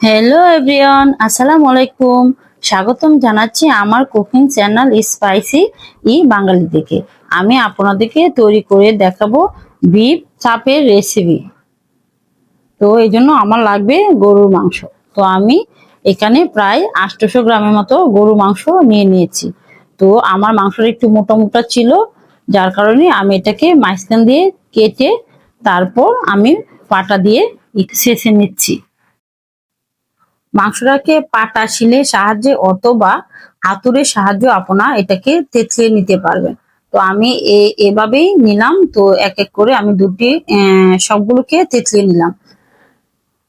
Hello everyone আসসালামু আলাইকুম স্বাগতম জানাচ্ছি আমার কুকিং চ্যানেল স্পাইসি ই বাঙালি থেকে আমি আপনাদেরকে তৈরি করে দেখাবো বিফ চাপের রেসিপি তো এই জন্য আমার লাগবে গরুর মাংস। তো আমি এখানে প্রায় আটশোশো গ্রামের মতো গরুর মাংস নিয়ে নিয়েছি। তো আমার মাংসটা একটু মোটা মোটা ছিল, যার কারণে আমি এটাকে মাঝখান দিয়ে কেটে তারপর আমি পাটা দিয়ে শেষে নিচ্ছি। মাংসটাকে পাটা শিলের সাহায্যে অথবা হাতুড়ের সাহায্যে আপনারা এটাকে তেতলিয়ে নিতে পারবেন। তো আমি এভাবেই নিলাম, তো এক এক করে আমি দুটি সবগুলোকে তেতলিয়ে নিলাম।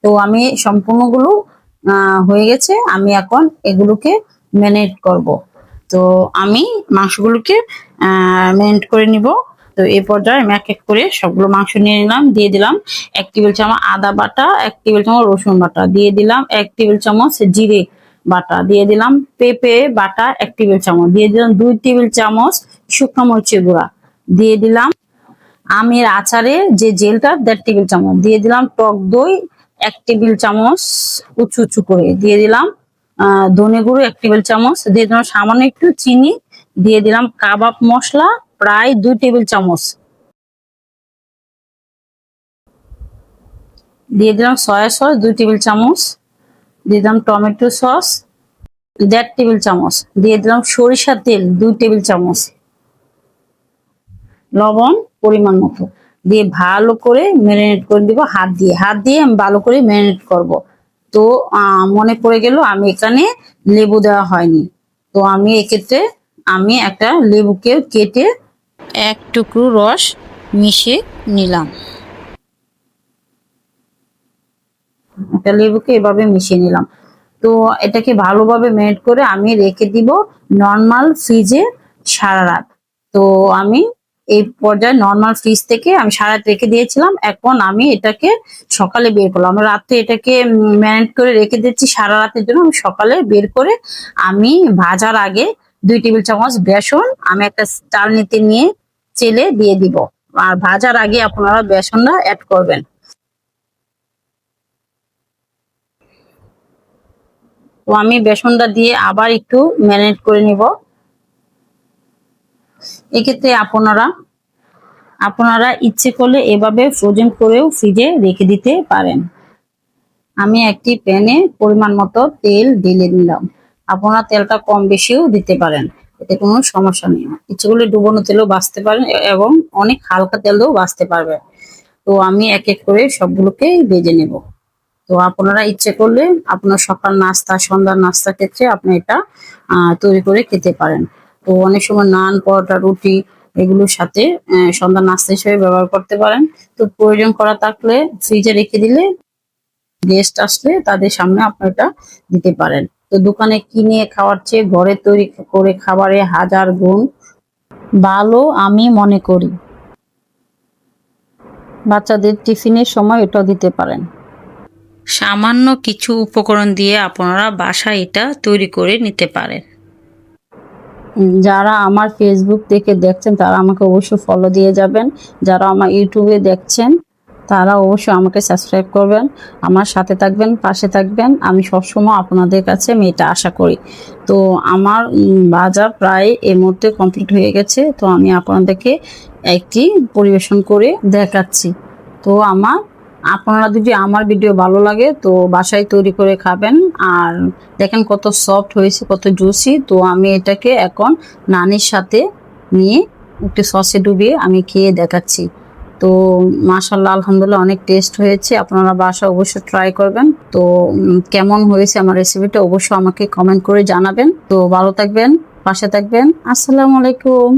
তো আমি সম্পূর্ণগুলো হয়ে গেছে, আমি এখন এগুলোকে ম্যারিনেট করব। তো আমি মাংসগুলোকে ম্যারিনেট করে নিব। তো এই পর্যায়ে আমি এক এক করে সবগুলো মাংস নিয়ে নিলাম, দিয়ে দিলাম এক টেবিল চামচ আদা বাটা, এক টেবিল চামচ রসুন বাটা, দিয়ে দিলাম এক টেবিল চামচ জিরে বাটা, দিয়ে দিলাম পেঁপে বাটা এক টেবিল চামচ, দিয়ে দিলাম দুই টেবিল চামচ শুকনো মরিচের গুঁড়া, দিয়ে দিলাম আমের আচারে যে জেলটা দেড় টেবিল চামচ, দিয়ে দিলাম টক দই এক টেবিল চামচ উঁচু উঁচু করে, দিয়ে দিলাম ধনে গুঁড়ো এক টেবিল চামচ, দিয়ে দিলাম সামান্য একটু চিনি, দিয়ে দিলাম কাবাব মশলা প্রায় দুই টেবিল চামচ। দিয়ে দিলাম সয়া সস দুই টেবিল চামচ। দিয়ে দিলাম টমেটো সস দেড় টেবিল চামচ। দিয়ে দিলাম সরিষার তেল দুই টেবিল চামচ। লবণ পরিমাণ মতো। দিয়ে ভালো করে ম্যারিনেট করে দিব হাত দিয়ে। হাত দিয়ে আমি ভালো করে ম্যারিনেট করব। তো মনে পড়ে গেল আমি এখানে লেবু দেওয়া হয়নি। তো আমি এক্ষেত্রে আমি একটা লেবুকে কেটে এক টুকরো রস মিশিয়ে নিলাম। একটা লেবুকে এভাবে মিশিয়ে নিলাম। তো এটাকে ভালোভাবে ম্যারিনেট করে আমি রেখে দিব নর্মাল ফ্রিজে সারা রাত। তো আমি এই পর্যায়ে নর্মাল ফ্রিজ থেকে আমি সারা রাত রেখে দিয়েছিলাম। এখন আমি এটাকে সকালে বের করলাম। রাতে এটাকে ম্যানেট করে রেখে দিচ্ছি সারা রাতের জন্য। আমি সকালে বের করে আমি ভাজার আগে দুই টেবিল চামচ বেসন, আমি একটা চালনিতে নিয়ে চেলে দিয়ে দিব। আর ভাজার আগে আপনারা বেসনটা অ্যাড করবেন। তো আমি বেসনটা দিয়ে আবার একটু ম্যারিনেট করে নিব। এক্ষেত্রে আপনারা আপনারা ইচ্ছে করলে এভাবে ফ্রোজেন করেও ফ্রিজে রেখে দিতে পারেন। আমি একটি প্যানে পরিমাণ মতো তেল ঢেলে নিলাম। আপনারা তেলটা কম বেশিও দিতে পারেন। এতে কোনো সমস্যা নেই ইচ্ছে করলে ডুবানো তেলও বাঁচতে পারেন এবং অনেক হালকা তেলও বাঁচতে পারবে। তো আমি এক এক করে সবগুলোকে ভেজে নেব। তো আপনারা ইচ্ছে করলে আপনার সকাল নাস্তা, সন্ধ্যার নাস্তার ক্ষেত্রে আপনি এটা তৈরি করে খেতে পারেন। তো অনেক সময় নান, পরোটা, রুটি এগুলোর সাথে সন্ধ্যার নাস্তা হিসেবে ব্যবহার করতে পারেন। তো প্রয়োজন করা থাকলে ফ্রিজে রেখে দিলে গেস্ট আসলে তাদের সামনে আপনি এটা দিতে পারেন। তো দোকানে কিনে খাওয়ার চেয়ে ঘরে তৈরি করে খাবারে হাজার গুণ ভালো আমি মনে করি। বাচ্চাদের টিফিনের সময় এটাও দিতে পারেন। সামান্য কিছু উপকরণ দিয়ে আপনারা বাসায় এটা তৈরি করে নিতে পারেন। যারা আমার ফেসবুক থেকে দেখছেন, তারা আমাকে অবশ্যই ফলো দিয়ে যাবেন। যারা আমার ইউটিউবে দেখছেন তারা অবশ্যই আমাকে সাবস্ক্রাইব করবেন, আমার সাথে থাকবেন, পাশে থাকবেন। আমি সবসময় আপনাদের কাছে আমি এটা আশা করি। তো আমার বাজার প্রায় এই মুহূর্তে কমপ্লিট হয়ে গেছে। তো আমি আপনাদেরকে একটি পরিবেশন করে দেখাচ্ছি। তো আমার, আপনারা যদি আমার ভিডিও ভালো লাগে, তো বাসায় তৈরি করে খাবেন। আর দেখেন কত সফট হয়েছে, কত জুসি তো আমি এটাকে এখন নানির সাথে নিয়ে একটু সসে ডুবিয়ে আমি খেয়ে দেখাচ্ছি। তো মাশাল্লাহ আলহামদুলিল্লাহ অনেক টেস্ট হয়েছে। আপনারা বাসা অবশ্যই ট্রাই করবেন। তো কেমন হয়েছে আমার রেসিপিটা অবশ্যই আমাকে কমেন্ট করে জানাবেন। তো ভালো থাকবেন, পাশে থাকবেন। আসসালামু আলাইকুম।